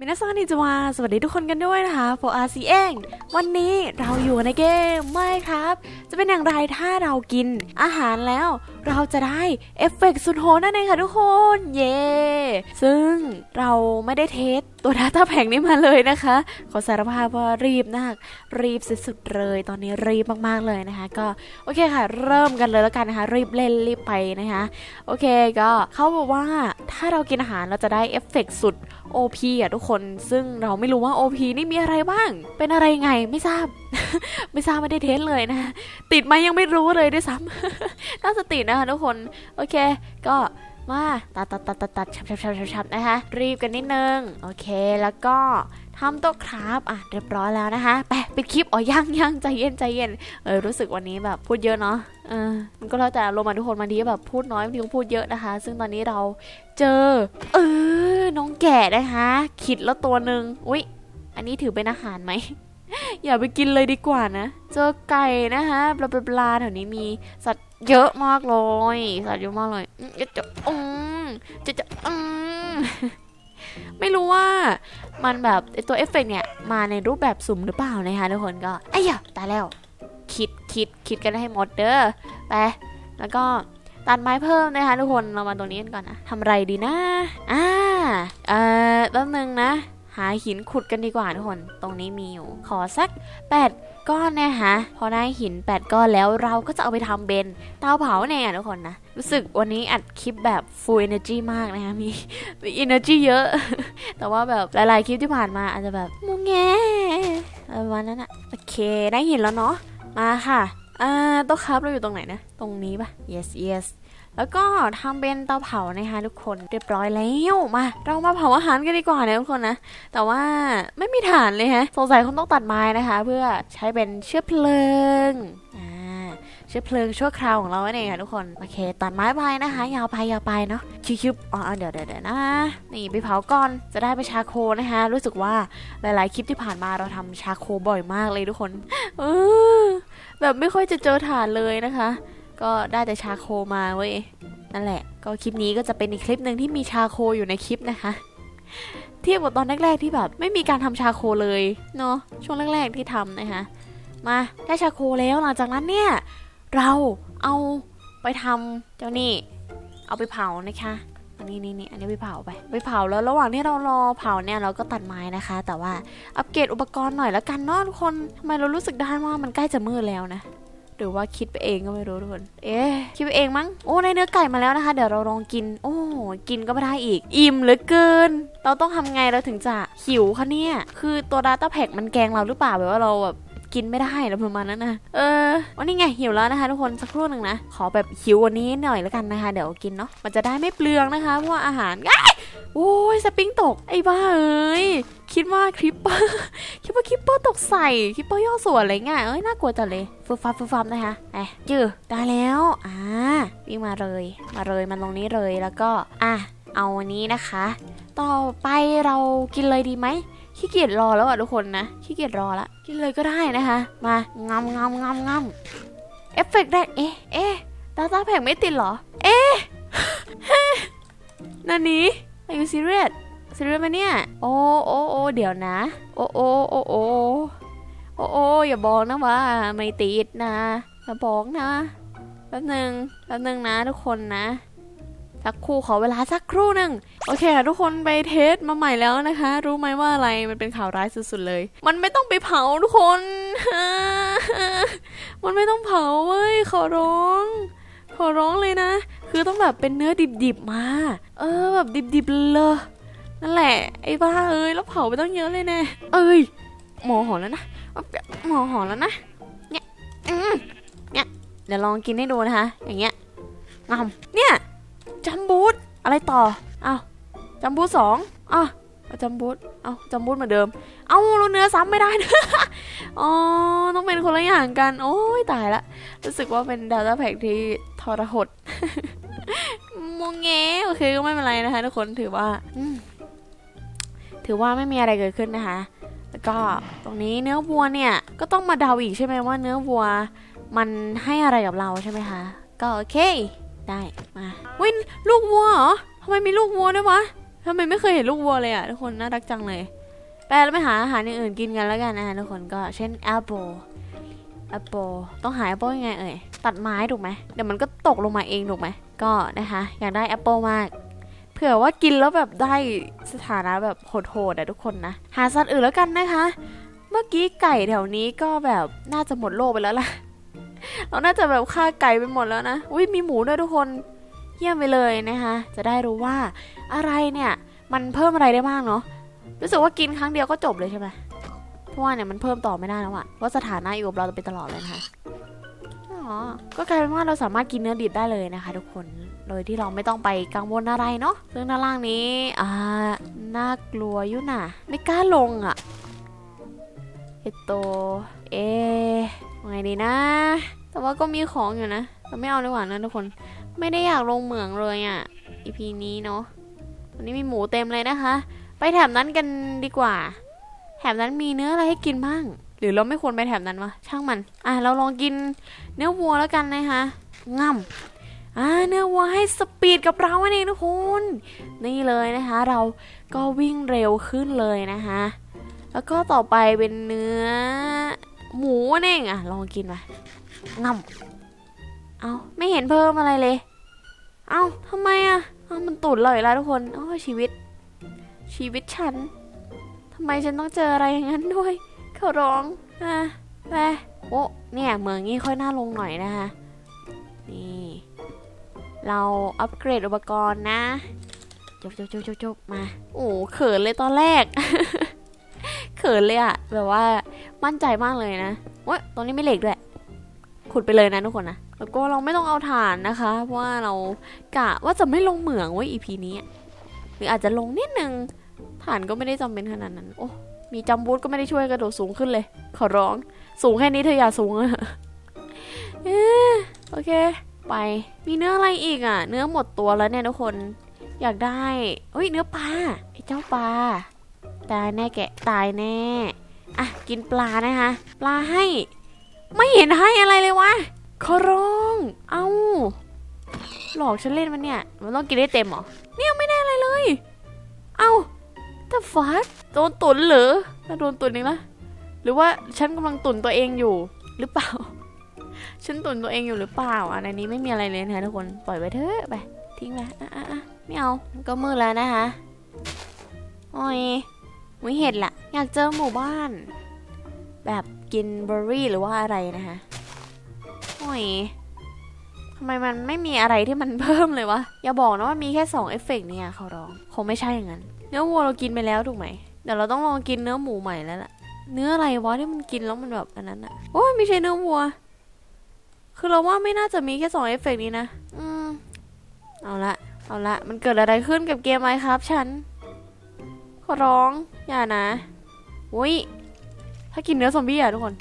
มินาซังนิจวาสวัสดีทุกคนกันด้วยนะคะโฟอาซีเอง วันนี้เราอยู่ในเกมไม่ครับ จะเป็นอย่างไรถ้าเรากินอาหารแล้ว เราจะได้เอฟเฟกต์สุดโหดนั่นเองค่ะทุกคน เย้ซึ่งเราไม่ได้เทสตัวดาต้าแผงนี้มาเลยนะคะ ขอสารภาพว่ารีบมาก รีบสุดๆเลย ตอนนี้รีบมากๆเลยนะคะ ก็โอเคค่ะ เริ่มกันเลยแล้วกันนะคะ รีบเล่นรีบไปนะคะ โอเคก็เขาบอกว่าถ้าเรากินอาหารเราจะได้เอฟเฟกต์สุด OP อะทุกคนซึ่งเราไม่รู้ว่า OP นี่มีอะไรบ้าง เป็นอะไรไงไม่ทราบ ไม่ทราบไม่ได้เทสเลยนะ ติดไหมยังไม่รู้เลยด้วยซ้ำน่าจะตินะคะทุกคน โอเค ก็มาตัดตัดตัดตัดตัดชับชับชับชับชับนะคะ รีบกันนิดนึง โอเคแล้วก็ทำโต๊ะครับอะเรียบร้อยแล้วนะคะ ไปปิดคลิปอ๋อยังยังใจเย็นใจเย็นเออรู้สึกวันนี้แบบพูดเยอะเนาะ ออมันก็แล้วแต่ลมณ์อะทุกคนบางทีแบบพูดน้อยบางทีก็พูดเยอะนะคะ ซึ่งตอนนี้เราเจอ เออ น้องแก่นะคะขิดแล้วตัวหนึ่งอุ๊ย อันนี้ถือเป็นอาหารไหม อย่าไปกินเลยดีกว่านะ เจอไก่นะคะปลาปลาแถวนี้มีสัตว์เยอะมากเลย สัตว์เยอะมากเลยจะจะอืมจะจะอืมไม่รู้ว่ามันแบบไอตัวเอฟเฟกต์เนี่ย มาในรูปแบบสุ่มหรือเปล่านะคะทุกคนก็ไอ้ยะตายแล้ว คิดคิดคิดกันให้หมดเด้อไปแล้วก็ตัดไม้เพิ่มนะคะทุกคนเรามาตรงนี้กันก่อนนะทำไรดีนะอ่าเอ่อแป๊บนึงนะหาหินขุดกันดีกว่าทุกคน ตรงนี้มีอยู่ ขอสัก 8 ก้อนนะคะพอได้หิน 8 ก้อนแล้วเราก็จะเอาไปทำเป็นเตาเผาเนี่ยทุกคนนะ รู้สึกวันนี้อัดคลิปแบบ full energy มากนะคะ มีมี energy เยอะ แต่ว่าแบบหลายๆคลิปที่ผ่านมาอาจจะแบบมุงแงอะไรประมาณนั้นอะโอเค ได้หินแล้วเนาะ มาค่ะอ่าโต๊ะครับเราอยู่ตรงไหนนะ ตรงนี้ปะ yes yes แล้วก็ทำเป็นเตาเผานะคะทุกคนเรียบร้อยแล้วมา เรามาเผาอาหารกันดีกว่านะทุกคนนะแต่ว่าไม่มีฐานเลยฮะสงสัยคงต้องตัดไม้นะคะ เพื่อใช้เป็นเชื้อเพลิงอ่า เชื้อเพลิงชั่วคราวของเราเองค่ะทุกคน โอเคตัดไม้ไปนะคะ ยาวไปยาวไปเนาะคิบๆอ๋อเดี๋ยวเดี๋ยวเดี๋ยวนะ นี่ไปเผาก่อนจะได้ไปชาโคนะคะ รู้สึกว่าหลายๆคลิปที่ผ่านมาเราทำชาโคบ่อยมากเลยทุกคนเออแบบไม่ค่อยจะเจอฐานเลยนะคะ ก็ได้แต่ชาโคมาเว้ยนั่นแหละ ก็คลิปนี้ก็จะเป็นอีกคลิปหนึ่งที่มีชาโคอยู่ในคลิปนะคะเทียบกับตอนแรกๆที่แบบไม่มีการทำชาโคเลยเนาะช่วงแรกๆที่ทำนะคะมาได้ชาโคแล้วหลังจากนั้นเนี่ย เราเอาไปทำเจ้านี่ เอาไปเผานะคะอันนี้นี่นี่อันนี้ไปเผาไปไปเผาแล้วระหว่างที่เรารอเผาเนี่ยเราก็ตัดไม้นะคะ แต่ว่าอัปเกรดอุปกรณ์หน่อยแล้วกันเนาะทุกคนทำไมเรารู้สึกได้ว่ามันใกล้จะมืดแล้วนะหรือว่าคิดไปเองก็ไม่รู้ทุกคน เอ๊คิดไปเองมั้ง โอ้ในเนื้อไก่มาแล้วนะคะ เดี๋ยวเราลองกิน โอ้กินก็ไม่ได้อีก อิ่มเหลือเกิน เราต้องทำไงเราถึงจะหิวคะเนี่ย คือตัวดาต้าแพ็กมันแกงเราหรือเปล่าแบบว่าเราแบบ กินไม่ได้แล้วประมาณนั้นนะเออวันนี้ไงหิวแล้วนะคะ ทุกคนสักครู่หนึ่งนะขอแบบหิววันนี้หน่อยแล้วกันนะคะ เดี๋ยวกินเนาะมันจะได้ไม่เปลืองนะคะเพราะว่าอาหารอ้ยโอ้ยสปริงตกไอ้บ้าเอ้ยคิดว่าคลิปเปอร์คิดว่าคลิปเปอร์ตกใส่คลิปเปอร์ย่อส่วนอะไรเงี้ยเอ้ยน่ากลัวจังเลยฟึบฟับฟึบฟับนะคะไอ้จื้อได้แล้วอ่าวิ่งมาเลย มาเลยมันตรงนี้เลยแล้วก็อะเอาอันนี้นะคะ ต่อไปเรากินเลยดีไหม ขี้เกียจรอแล้วอะทุกคนนะขี้เกียจรอละกินเลยก็ได้นะคะ มางำงำงำงำเอฟเฟกต์แรกเอ๊ะเอ๊ะดาตาแผงไม่ติดเหรอ เอ๊ะนันนี้ Are you serious ซีเรียสไหมเนี่ย โอ้โอ้โอ้เดี๋ยวนะ โอ้โอ้โอ้โอ้โอ้โอ้อย่าบอกนะว่าไม่ติดนะอย่าบอกนะแป๊บหนึ่งแป๊บหนึ่งนะทุกคนนะ สักครู่ขอเวลาสักครู่หนึ่งโอเคค่ะทุกคนไปเทสมาใหม่แล้วนะคะ รู้ไหมว่าอะไรมันเป็นข่าวร้ายสุดๆเลย มันไม่ต้องไปเผาทุกคน มันไม่ต้องเผาเว้ยขอร้องขอร้องเลยนะ คือต้องแบบเป็นเนื้อดิบๆมา เออแบบดิบๆเลยนั่นแหละ ไอ้บ้าเอ้ยแล้วเผาไปตั้งเยอะเลยแน่เอ้ยหมอหอนแล้วนะหมอหอนแล้วนะเนี่ยเนี่ยเดี๋ยวลองกินให้ดูนะคะ อย่างเงี้ยงำเนี่ย อะไรต่ออ้าวจัมบูทสองอ้าวเอาจัมบูทเอาจัมบูทเหมือนเดิม เอาเราเนื้อซ้ำไม่ได้นะอ๋อ ต้องเป็นคนละอย่างกัน โอ้ยตายละ รู้สึกว่าเป็นดาต้าแพ็กที่ทรหดมงแงโอเคก็ไม่เป็นไรนะคะทุกคนถือว่าถือว่าไม่มีอะไรเกิดขึ้นนะคะ แล้วก็ตรงนี้เนื้อวัวเนี่ย ก็ต้องมาเดาอีกใช่ไหมว่าเนื้อวัว มันให้อะไรกับเราใช่ไหมคะ ก็โอเค ได้มาวินลูกวัวเหรอทำไมมีลูกวัวด้วยวะทำไมไม่เคยเห็นลูกวัวเลยอะทุกคนน่ารักจังเลยไปแล้วไปหาอาหารอย่างอื่นกินกันแล้วกันนะคะทุกคนก็เช่นแอปเปิลแอปเปิลต้องหาแอปเปิลยังไงเอ่ยตัดไม้ถูกไหมเดี๋ยวมันก็ตกลงมาเองถูกไหมก็นะคะอยากได้แอปเปิลมากเผื่อว่ากินแล้วแบบได้สถานะแบบโหดๆอะทุกคนนะหาสัตว์อื่นแล้วกันนะคะ เมื่อกี้ไก่แถวนี้ก็แบบน่าจะหมดโลกไปแล้วล่ะ เราน่าจะแบบฆ่าไก่ไปหมดแล้วนะอุ้ยมีหมูด้วยทุกคนเยี่ยมไปเลยนะคะจะได้รู้ว่าอะไรเนี่ย มันเพิ่มอะไรได้บ้างเนาะรู้สึกว่ากินครั้งเดียวก็จบเลยใช่ไหมเพราะว่าเนี่ยมันเพิ่มต่อไม่ได้แล้วอะว่าสถานะอยู่กับเราไปตลอดเลยนะคะอ๋อก็กลายเป็นว่าเราสามารถกินเนื้อดิบได้เลยนะคะ ทุกคนโดยที่เราไม่ต้องไปกังวลอะไรเนาะซึ่งด้านล่างนี้อ่าน่ากลัวอยู่น่ะไม่กล้าลงอะ่ะเอตโต เอ๊ะไงดีนะ แต่ว่าก็มีของอยู่นะเราไม่เอาดีกว่านะทุกคน ไม่ได้อยากลงเหมืองเลยอะ่ะ EP นี้เนาะวันนี้มีหมูเต็มเลยนะคะ ไปแถบนั้นกันดีกว่า แถบนั้นมีเนื้ออะไรให้กินบ้าง หรือเราไม่ควรไปแถบนั้นวะ ช่างมัน อะเราลองกินเนื้อวัวแล้วกันนะคะง่ำอ่าเนื้อวัวให้สปีดกับเราเองทุกคน นี่เลยนะคะ เราก็วิ่งเร็วขึ้นเลยนะคะ แล้วก็ต่อไปเป็นเนื้อ หมูนั่องอะ ลองกินมาง่ำเอาไม่เห็นเพิ่มอะไรเลย เอาทำไมอะเอามันตุ่นเลยละทุกคนโอ้ชีวิต ชีวิตฉันทำไมฉันต้องเจออะไรอย่างนั้นด้วย เขาร้องอะไปโอ้เนี่ยเมืองนี้ค่อยน่าลงหน่อยนะคะนี่ เราอัปเกรดอุปกรณ์นะจบจบจบจบจบมา โอ้เขินเลยตอนแรก เขินเลยอะแบบว่า มั่นใจมากเลยนะว้ยตรงนี้ไม่เหล็กด้วย ขุดไปเลยนะทุกคนนะ แล้วก็เราไม่ต้องเอาถ่านนะคะ เพราะว่าเรากะว่าจะไม่ลงเหมืองไว้ EP นี้ หรืออาจจะลงนิดนึง ฐานก็ไม่ได้จำเป็นขนาดนั้น โอ้ มีจัมบูทก็ไม่ได้ช่วยกระโดดสูงขึ้นเลย ขอร้อง สูงแค่นี้เธออย่าสูงอะเอ๊ะโอเค ไป มีเนื้ออะไรอีกอะเนื้อหมดตัวแล้วเนี่ยทุกคน อยากได้เฮ้ย เนื้อปลา ไอ้เจ้าปลา ตายแน่แกะ ตายแน่ อะกินปลานะคะ ปลาให้ ไม่เห็นให้อะไรเลยวะขอร้อง เอ้าหลอกฉันเล่นมันเนี่ย มันต้องกินได้เต็มเหรอ เนี่ยไม่ได้อะไรเลย เอ้าแต่ฟัดโดนตุนเหรอถ้าโดนตุนเองละหรือว่าฉันกำลังตุนตัวเองอยู่หรือเปล่า ฉันตุนตัวเองอยู่หรือเปล่าอันนี้ไม่มีอะไรเลยนะคะทุกคน ปล่อยไปเถอะไปทิ้งไปอะอะอะไม่เอา ก็มืดแล้วนะคะโอ้ย ไม่เห็นละอยากเจอหมู่บ้าน แบบกินเบอร์รี่หรือว่าอะไรนะคะโอ้ยทำไมมันไม่มีอะไรที่มันเพิ่มเลยวะ อย่าบอกนะว่ามีแค่2เอฟเฟกต์เนี่ยเขาร้อง คงไม่ใช่อย่างนั้น เนื้อวัวเรากินไปแล้วถูกไหม เดี๋ยวเราต้องลองกินเนื้อหมูใหม่แล้วล่ะ เนื้ออะไรวะที่มันกินแล้วมันแบบอันนั้นอะโอ้ยไม่ใช่เนื้อวัว คือเราว่าไม่น่าจะมีแค่สองเอฟเฟกต์นี้นะ อืม เอาละ เอาละ มันเกิดอะไรขึ้นกับเกมไหมครับฉัน ขอร้อง อย่านะอุ้ย ถ้ากินเนื้อซอมบี้อะทุกคน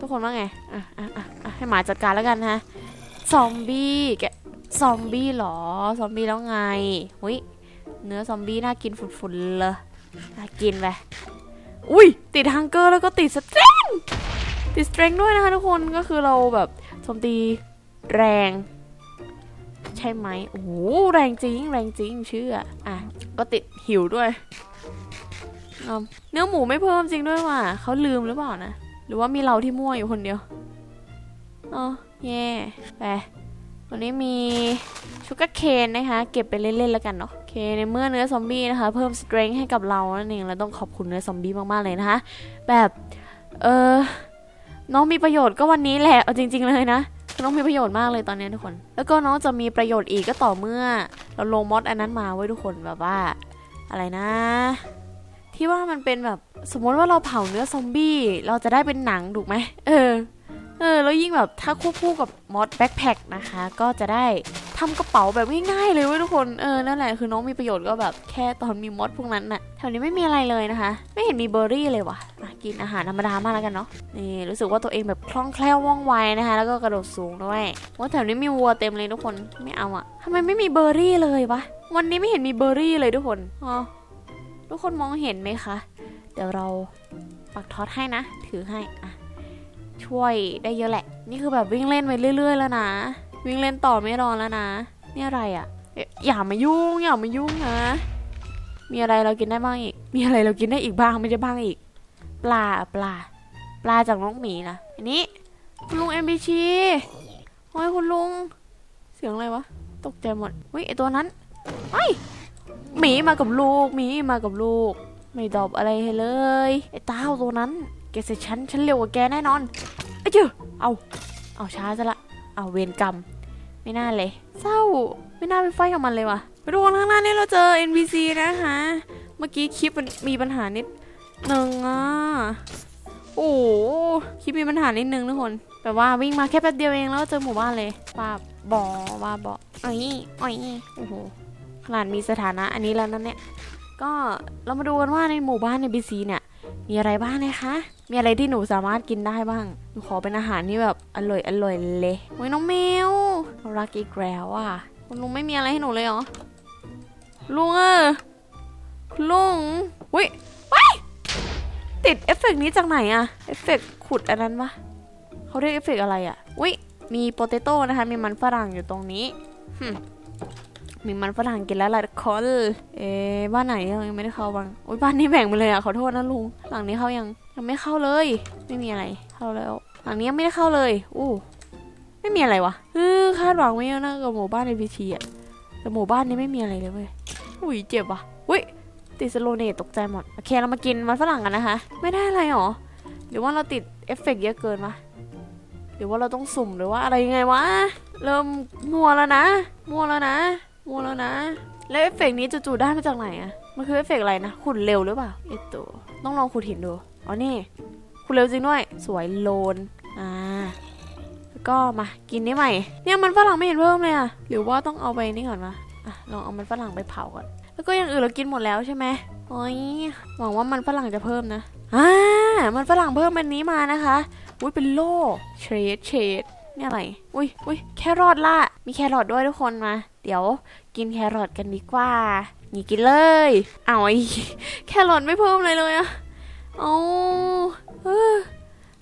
ทุกคนว่าไง อะอะอะให้หมาจัดการแล้วกันฮะ ซอมบี้แก ซอมบี้เหรอ ซอมบี้แล้วไงอุ้ย เนื้อซอมบี้น่ากินฝุดๆเลยน่ากินไปอุ้ย ติดฮังเกอร์แล้วก็ติดสเตรนติดสเตรนด้วยนะคะทุกคน ก็คือเราแบบโจมตีแรง ใช่ไหมโอ้โหแรงจริง แรงจริงเชื่อ อะ ก็ติดหิวด้วย เนื้อหมูไม่เพิ่มจริงด้วยว่ะเขาลืมหรือเปล่านะ หรือว่ามีเราที่มั่วอยู่คนเดียวอ๋อแย่ไปวันนี้มีชูการ์เคนนะคะ เก็บไปเล่นๆแล้วกันเนาะโอเคในเมื่อเนื้อซอมบี้นะคะ เพิ่มสเตร n งให้กับเรานั่นเองเราต้องขอบคุณเนื้อซอมบี้มากๆเลยนะคะ แบบ เออน้องมีประโยชน์ก็วันนี้แหละเอาจริง ๆเลยนะ น้องมีประโยชน์มากเลยตอนนี้ทุกคน แล้วก็น้องจะมีประโยชน์อีกก็ต่อเมื่อ เราลงมอดอันนั้นมาไว้ทุกคนแบบว่า อะไรนะ ที่ว่ามันเป็นแบบสมมติว่าเราเผาเนื้อซอมบี้ เราจะได้เป็นหนังถูกไหมเออ เออ แล้วยิ่งแบบถ้าควบคู่กับมอดแบ็คแพคนะคะ ก็จะได้ ทำกระเป๋าแบบง่ายๆเลยเว้ยทุกคนเออนั่นแหละคือน้องมีประโยชน์ก็แบบแค่ตอนมีมดพวกนั้นน่ะแถวนี้ไม่มีอะไรเลยนะคะ ไม่เห็นมีเบอร์รี่เลยวะ่ะกินอาหารธรรมดามากแล้วกันเนาะนี่รู้สึกว่าตัวเองแบบคล่องแคล่วว่องไวนะคะ แล้วก็กระโดดสูงด้วยว่าแถวนี้มีวัวเต็มเลยทุกคนไม่เอาอะทำไมไม่มีเบอร์รี่เลยวะวันนี้ไม่เห็นมีเบอร์รี่เลยทุกคนอ๋อทุกคนมองเห็นไหมคะเดี๋ยวเราปักท็อตให้นะ ถือให้อะช่วยได้เยอะแหละ นี่คือแบบวิ่งเล่นไปเรื่อย ๆ แล้วนะ วิ่งเล่นต่อไม่รอแล้วนะ นี่อะไรอะ่ะ อย่ามายุ่ง อย่ามายุ่งนะ มีอะไรเรากินได้บ้างอีก มีอะไรเรากินได้อีกบ้างไม่ใช่บ้างอีก ปลาปลา ปลาจากน้องหมีนะอันนี้คุณลุงเอ็มบีชีโอ้ยคุณลุง เสียงอะไรวะ ตกใจหมดเฮ้ยไอตัวนั้นไอหมีมากับลูกหมีมากับลูก ไม่ตอบอะไรให้เลยไอ้เต้าตัวนั้นแกเสร็จฉันฉันเร็วกว่าแกแน่นอนไอ้เจ้าเอาเอาช้าซะละ เอาเวรกรรม ไม่น่าเลย เศร้า ไม่น่าไปไฟกับมันเลยว่ะไปดูกันข้างหน้านี่เราเจอ NPC นะคะ เมื่อกี้คลิปมันมีปัญหานิดหนึ่งอะ โอ้คลิปมีปัญหานิดนึงทุกคนแบบว่าวิ่งมาแค่แป๊บเดียวเองแล้วเจอหมู่บ้านเลยว่าบอว่าบออ้อยอ้อยโอ้โหขนาดมีสถานะอันนี้แล้วนั่นเนี่ย ก็เรามาดูกันว่าในหมู่บ้านในบีซีเนี่ย มีอะไรบ้างนะคะ มีอะไรที่หนูสามารถกินได้บ้าง หนูขอเป็นอาหารที่แบบอร่อยอร่อยเลยโอ้ยน้องแมวรารักอีกแล้วอะ คุณลุงไม่มีอะไรให้หนูเลยเหรอ ลุงเออคุณลุงอุ้ยว้ายติดเอฟเฟกต์นี้จากไหนอะเอฟเฟกต์ขุดอันนั้นปะเขาเรียกเอฟเฟกต์อะไรอะอุ้ยมีโปเตโต้นะคะ มีมันฝรั่งอยู่ตรงนี้หึ มีมันฝรั่งกินแล้วหลายคน เอ๊บ้านไหนยังไม่ได้เข้าบ้างอุ้ยบ้านนี้แบ่งไปเลยอะขอโทษนะลุง หลังนี้เข้ายังยังไม่เข้าเลย ไม่มีอะไร เข้าแล้ว หลังนี้ยังไม่ได้เข้าเลย อู้ไม่มีอะไรวะเออคาดหวังไว้เยอะนะกับหมู่บ้านในพีทีอะแต่หมู่บ้านนี้ไม่มีอะไรเลยเว้ย อุ้ยเจ็บว่ะอุ้ยติดสโลเนตตกใจหมด โอเคเรามากินมันฝรั่งกันนะคะ ไม่ได้อะไรหรอ หรือว่าเราติดเอฟเฟกต์เยอะเกินวะหรือว่าเราต้องสุ่มหรือว่าอะไรยังไงวะ เริ่มมัวแล้วนะ มัวแล้วนะ มัวแล้วนะ แล้วเอฟเฟกต์นี้จู่ๆได้มาจากไหนอะมันคือเอฟเฟกต์อะไรนะ ขุดเร็วหรือเปล่าไอตัวต้องลองขุดหินดู อ๋อนี่ ขุดเร็วจริงด้วย สวยโลน อ่าแล้วก็มากินนี่ใหม่ เนี่ยมันฝรั่งไม่เห็นเพิ่มเลยอะหรือว่าต้องเอาไปนี่ก่อนวะอะลองเอามันฝรั่งไปเผาก่อน แล้วก็อย่างอื่นเรากินหมดแล้วใช่ไหมโอ้ยหวังว่ามันฝรั่งจะเพิ่มนะ อ่า มันฝรั่งเพิ่มอันนี้มานะคะ อุ้ยเป็นโล่เชดเชดนี่อะไร อุ้ยอุ้ยแครอทล่ะ มีแครอทด้วยทุกคนมาเดี๋ยวกินแครอทกันดีกว่านี่กินเลย เอาไอ้แครอทไม่เพิ่มเลยเลยอะเอาเออ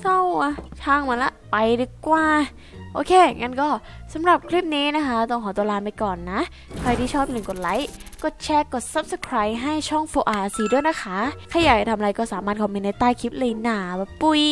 เศร้าอะช่างมันละ ไปดีกว่า โอเค งั้นก็สำหรับคลิปนี้นะคะ ต้องขอตัวลาไปก่อนนะ ใครที่ชอบอย่าลืมกดไลค์ กดแชร์ กด Subscribe ให้ช่อง 4RC ด้วยนะคะ ใครอยากทำอะไรก็สามารถคอมเมนต์ในใต้คลิปเลยนะบ๊ายปุย